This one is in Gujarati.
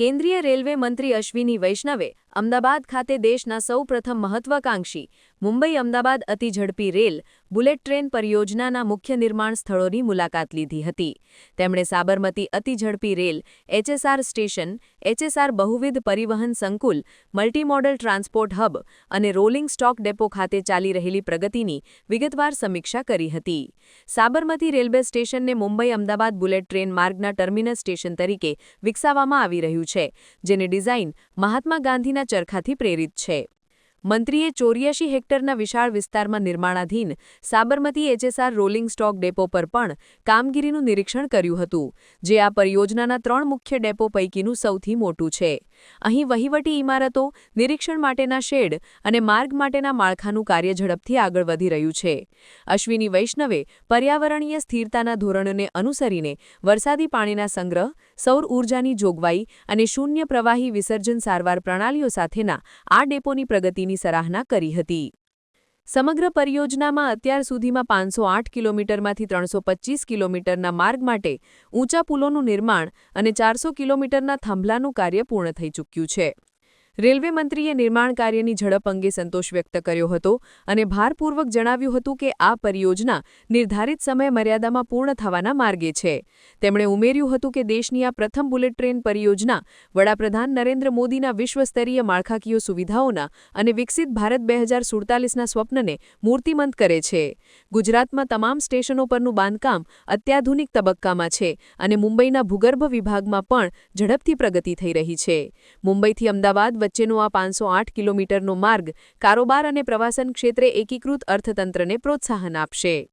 કેન્દ્રીય રેલવે મંત્રી અશ્વિની વૈષ્ણવે અમદાવાદ ખાતે દેશના સૌપ્રથમ મહત્વાકાંક્ષી મુંબઈ અમદાવાદ અતિઝડપી રેલ બુલેટ ટ્રેન પરિયોજનાના મુખ્ય નિર્માણ સ્થળોની મુલાકાત લીધી હતી. તેમણે સાબરમતી અતિઝડપી રેલ, એચએસઆર સ્ટેશન, એચએસઆર બહુવિધ પરિવહન સંકુલ, મલ્ટીમોડલ ટ્રાન્સપોર્ટ હબ અને રોલિંગ સ્ટોક ડેપો ખાતે ચાલી રહેલી પ્રગતિની વિગતવાર સમીક્ષા કરી હતી. સાબરમતી રેલવે સ્ટેશનને મુંબઈ અમદાવાદ બુલેટ ટ્રેન માર્ગના ટર્મિનસ સ્ટેશન તરીકે વિકસાવવામાં આવી રહ્યું છે, જેની ડિઝાઇન મહાત્મા ગાંધીના ચરખાથી પ્રેરિત છે. મંત્રીએ ચોર્યાસી હેક્ટરના વિશાળ વિસ્તારમાં નિર્માણાધીન Sabarmati HSR rolling stock depot પર પણ કામગીરીનું નિરીક્ષણ કર્યું હતું, જે આ પરિયોજનાના ત્રણ મુખ્ય ડેપો પૈકીનું સૌથી મોટું છે. અહીં વહીવટી ઇમારતો, નિરીક્ષણ માટેના શેડ અને માર્ગ માટેના માળખાનું કાર્ય ઝડપથી આગળ વધી રહ્યું છે. અશ્વિની વૈષ્ણવે પર્યાવરણીય સ્થિરતાના ધોરણોને અનુસરીને વરસાદી પાણીના સંગ્રહ, સૌર ઊર્જાની જોગવાઈ અને શૂન્ય પ્રવાહી વિસર્જન સારવાર પ્રણાલીઓ સાથેના આ ડેપોની પ્રગતિની સરાહના કરી હતી. સમગ્ર પરિયોજનામાં અત્યાર સુધીમાં પાંચસો આઠ કિલોમીટરમાંથી ત્રણસો પચીસ કિલોમીટરના માર્ગ માટે ઊંચા પુલોનું નિર્માણ અને ચારસો કિલોમીટરના થાંભલાનું કાર્ય પૂર્ણ થઈ ચૂક્યું છે. રેલવે મંત્રીએ નિર્માણ કાર્યની ઝડપ અંગે સંતોષ વ્યક્ત કર્યો હતો અને ભારપૂર્વક જણાવ્યું હતું કે આ પરિયોજના નિર્ધારિત સમય મર્યાદામાં પૂર્ણ થવાના માર્ગે છે. તેમણે ઉમેર્યું હતું કે દેશની આ પ્રથમ બુલેટ ટ્રેન પરિયોજના વડાપ્રધાન નરેન્દ્ર મોદીના વિશ્વસ્તરીય માળખાકીય સુવિધાઓના અને વિકસિત ભારત બે હજાર સુડતાલીસના સ્વપ્નને મૂર્તિમંત કરે છે. ગુજરાતમાં તમામ સ્ટેશનો પરનું બાંધકામ અત્યાધુનિક તબક્કામાં છે અને મુંબઈના ભૂગર્ભ વિભાગમાં પણ ઝડપથી પ્રગતિ થઈ રહી છે. મુંબઈથી અમદાવાદ વચ્ચેનો આ પાંચસો આઠ કિલોમીટરનો માર્ગ કારોબાર અને પ્રવાસન ક્ષેત્રે એકીકૃત અર્થતંત્રને પ્રોત્સાહન આપશે.